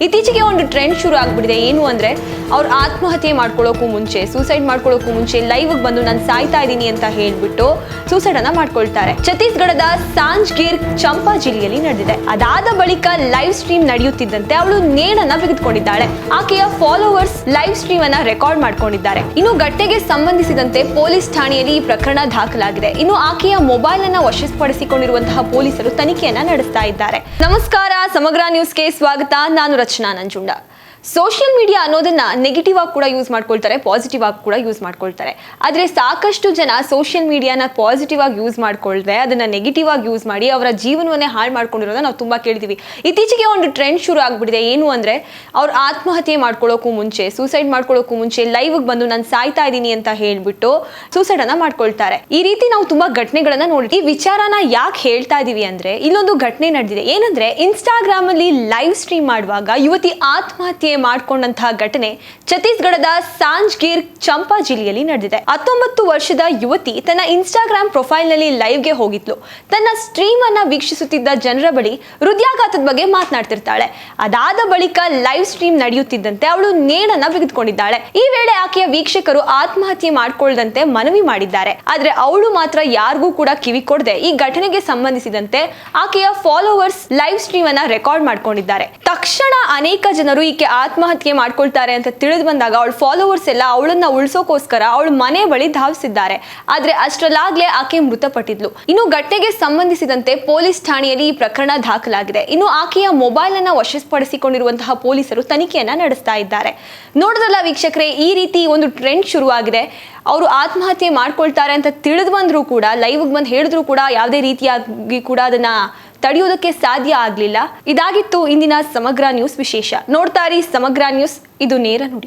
ಇತ್ತೀಚೆಗೆ ಒಂದು ಟ್ರೆಂಡ್ ಶುರು ಆಗ್ಬಿಟ್ಟಿದೆ. ಏನು ಅಂದ್ರೆ, ಅವ್ರು ಆತ್ಮಹತ್ಯೆ ಮಾಡ್ಕೊಳ್ಳೋಕ್ಕೂ ಮುಂಚೆ ಸೂಸೈಡ್ ಮಾಡ್ಕೊಳ್ಳೋಕ್ಕೂ ಮುಂಚೆ ಲೈವ್ ಬಂದು ನಾನು ಸಾಯ್ತಾ ಇದ್ದೀನಿ ಅಂತ ಹೇಳ್ಬಿಟ್ಟು ಸೂಸೈಡ್ ಅನ್ನ ಮಾಡ್ಕೊಳ್ತಾರೆ. ಛತ್ತೀಸ್ಗಢದ ಸಾಂಜ್ಗೀರ್ ಚಂಪಾ ಜಿಲ್ಲೆಯಲ್ಲಿ ನಡೆದಿದೆ. ಅದಾದ ಬಳಿಕ ಲೈವ್ ಸ್ಟ್ರೀಮ್ ನಡೆಯುತ್ತಿದ್ದಂತೆ ಅವಳು ನೇಣನ್ನ ಬಿಗಿದುಕೊಂಡಿದ್ದಾಳೆ ಆಕೆಯ ಫಾಲೋವರ್ಸ್ ಲೈವ್ ಸ್ಟ್ರೀಮ್ ಅನ್ನ ರೆಕಾರ್ಡ್ ಮಾಡ್ಕೊಂಡಿದ್ದಾರೆ. ಇನ್ನು ಗಟ್ಟೆಗೆ ಸಂಬಂಧಿಸಿದಂತೆ ಪೊಲೀಸ್ ಠಾಣೆಯಲ್ಲಿ ಈ ಪ್ರಕರಣ ದಾಖಲಾಗಿದೆ. ಇನ್ನು ಆಕೆಯ ಮೊಬೈಲ್ ಅನ್ನ ವಶಪಡಿಸಿಕೊಂಡಿರುವಂತಹ ಪೊಲೀಸರು ತನಿಖೆಯನ್ನ ನಡೆಸ್ತಾ ಇದ್ದಾರೆ. ನಮಸ್ಕಾರ, ಸಮಗ್ರ ನ್ಯೂಸ್ಗೆ ಸ್ವಾಗತ. ನಾನು રચના નંજુંડા. ಸೋಷಿಯಲ್ ಮೀಡಿಯಾ ಅನ್ನೋದನ್ನ ನೆಗೆಟಿವ್ ಆಗಿ ಕೂಡ ಯೂಸ್ ಮಾಡ್ಕೊಳ್ತಾರೆ ಪಾಸಿಟಿವ್ ಆಗಿ ಕೂಡ ಯೂಸ್ ಮಾಡ್ಕೊಳ್ತಾರೆ. ಆದ್ರೆ ಸಾಕಷ್ಟು ಜನ ಸೋಷಿಯಲ್ ಮೀಡಿಯಾನ ಪಾಸಿಟಿವ್ ಆಗಿ ಯೂಸ್ ಮಾಡ್ಕೊಳ್ತಾರೆ ಅದನ್ನ ನೆಗೆಟಿವ್ ಆಗಿ ಯೂಸ್ ಮಾಡಿ ಅವರ ಜೀವನವನ್ನೇ ಹಾಳು ಮಾಡ್ಕೊಂಡಿರೋದನ್ನ ನಾವು ತುಂಬಾ ಕೇಳ್ತೀವಿ. ಇತ್ತೀಚೆಗೆ ಒಂದು ಟ್ರೆಂಡ್ ಶುರು ಆಗ್ಬಿಟ್ಟಿದೆ, ಏನು ಅಂದ್ರೆ ಅವ್ರು ಆತ್ಮಹತ್ಯೆ ಮಾಡ್ಕೊಳ್ಳೋಕ್ಕೂ ಮುಂಚೆ ಸೂಸೈಡ್ ಮಾಡ್ಕೊಳ್ಳೋಕ್ಕೂ ಮುಂಚೆ ಲೈವ್ ಬಂದು ನಾನು ಸಾಯ್ತಾ ಇದ್ದೀನಿ ಅಂತ ಹೇಳ್ಬಿಟ್ಟು ಸೂಸೈಡ್ ಅನ್ನ ಮಾಡ್ಕೊಳ್ತಾರೆ. ಈ ರೀತಿ ನಾವು ತುಂಬಾ ಘಟನೆಗಳನ್ನ ನೋಡಿ ಈ ವಿಚಾರನ ಯಾಕೆ ಹೇಳ್ತಾ ಇದೀವಿ ಅಂದ್ರೆ, ಇಲ್ಲೊಂದು ಘಟನೆ ನಡೆದಿದೆ. ಏನಂದ್ರೆ ಇನ್ಸ್ಟಾಗ್ರಾಮ್ ಅಲ್ಲಿ ಲೈವ್ ಸ್ಟ್ರೀಮ್ ಮಾಡುವಾಗ ಯುವತಿ ಆತ್ಮಹತ್ಯೆ ಮಾಡ್ಕೊಂಡಂತಹ ಘಟನೆ ಛತ್ತೀಸ್ಗಢದ ಸಾಂಜ್ಗೀರ್ ಚಂಪಾ ಜಿಲ್ಲೆಯಲ್ಲಿ ನಡೆದಿದೆ. ಹತ್ತೊಂಬತ್ತು ವರ್ಷದ ಯುವತಿ ತನ್ನ ಇನ್ಸ್ಟಾಗ್ರಾಮ್ ಪ್ರೊಫೈಲ್ನಲ್ಲಿ ಲೈವ್ಗೆ ಹೋಗಿದ್ಲು. ತನ್ನ ಸ್ಟ್ರೀಮ್ ಅನ್ನ ವೀಕ್ಷಿಸುತ್ತಿದ್ದ ಜನರ ಬಳಿ ಹೃದಯಾಘಾತದ ಬಗ್ಗೆ ಮಾತನಾಡ್ತಿರ್ತಾಳೆ. ಅದಾದ ಬಳಿಕ ಲೈವ್ ಸ್ಟ್ರೀಮ್ ನಡೆಯುತ್ತಿದ್ದಂತೆ ಅವಳು ನೇಣನ್ನ ಬಿಗಿದುಕೊಂಡಿದ್ದಾಳೆ. ಈ ವೇಳೆ ಆಕೆಯ ವೀಕ್ಷಕರು ಆತ್ಮಹತ್ಯೆ ಮಾಡಿಕೊಳ್ಳದಂತೆ ಮನವಿ ಮಾಡಿದ್ದಾರೆ. ಆದ್ರೆ ಅವಳು ಮಾತ್ರ ಯಾರಿಗೂ ಕೂಡ ಕಿವಿ ಕೊಡದೆ ಈ ಘಟನೆಗೆ ಸಂಬಂಧಿಸಿದಂತೆ ಆಕೆಯ ಫಾಲೋವರ್ಸ್ ಲೈವ್ ಸ್ಟ್ರೀಮ್ ಅನ್ನ ರೆಕಾರ್ಡ್ ಮಾಡ್ಕೊಂಡಿದ್ದಾರೆ. ತಕ್ಷಣ ಅನೇಕ ಜನರು ಈಕೆ ಆತ್ಮಹತ್ಯೆ ಮಾಡ್ಕೊಳ್ತಾರೆ ಅಂತ ತಿಳಿದು ಬಂದಾಗ ಅವಳ ಫಾಲೋವರ್ಸ್ ಎಲ್ಲ ಅವಳನ್ನ ಉಳಿಸೋಕೋಸ್ಕರ ಅವಳ ಮನೆ ಬಳಿ ಧಾವಿಸಿದ್ದಾರೆ. ಆದ್ರೆ ಅಷ್ಟರಲ್ಲಾಗ್ಲೇ ಆಕೆ ಮೃತಪಟ್ಟಿದ್ಲು. ಇನ್ನು ಘಟನೆಗೆ ಸಂಬಂಧಿಸಿದಂತೆ ಪೊಲೀಸ್ ಠಾಣೆಯಲ್ಲಿ ಈ ಪ್ರಕರಣ ದಾಖಲಾಗಿದೆ. ಇನ್ನು ಆಕೆಯ ಮೊಬೈಲ್ ಅನ್ನ ವಶಪಡಿಸಿಕೊಂಡಿರುವಂತಹ ಪೊಲೀಸರು ತನಿಖೆಯನ್ನ ನಡೆಸ್ತಾ ಇದ್ದಾರೆ. ನೋಡಿದ್ರಲ್ಲ ವೀಕ್ಷಕರೇ, ಈ ರೀತಿ ಒಂದು ಟ್ರೆಂಡ್ ಶುರುವಾಗಿದೆ. ಅವರು ಆತ್ಮಹತ್ಯೆ ಮಾಡ್ಕೊಳ್ತಾರೆ ಅಂತ ತಿಳಿದು ಬಂದ್ರು ಕೂಡ ಲೈವ್ ಬಂದು ಹೇಳಿದ್ರು ಕೂಡ ಯಾವುದೇ ರೀತಿಯಾಗಿ ಕೂಡ ಅದನ್ನ ತಡೆಯೋದಕ್ಕೆ ಸಾಧ್ಯ ಆಗಲಿಲ್ಲ. ಇದಾಗಿತ್ತು ಇಂದಿನ ಸಮಗ್ರ ನ್ಯೂಸ್ ವಿಶೇಷ. ನೋಡ್ತಾ ಇರಿ ಸಮಗ್ರ ನ್ಯೂಸ್. ಇದು ನೇರ ನುಡಿ.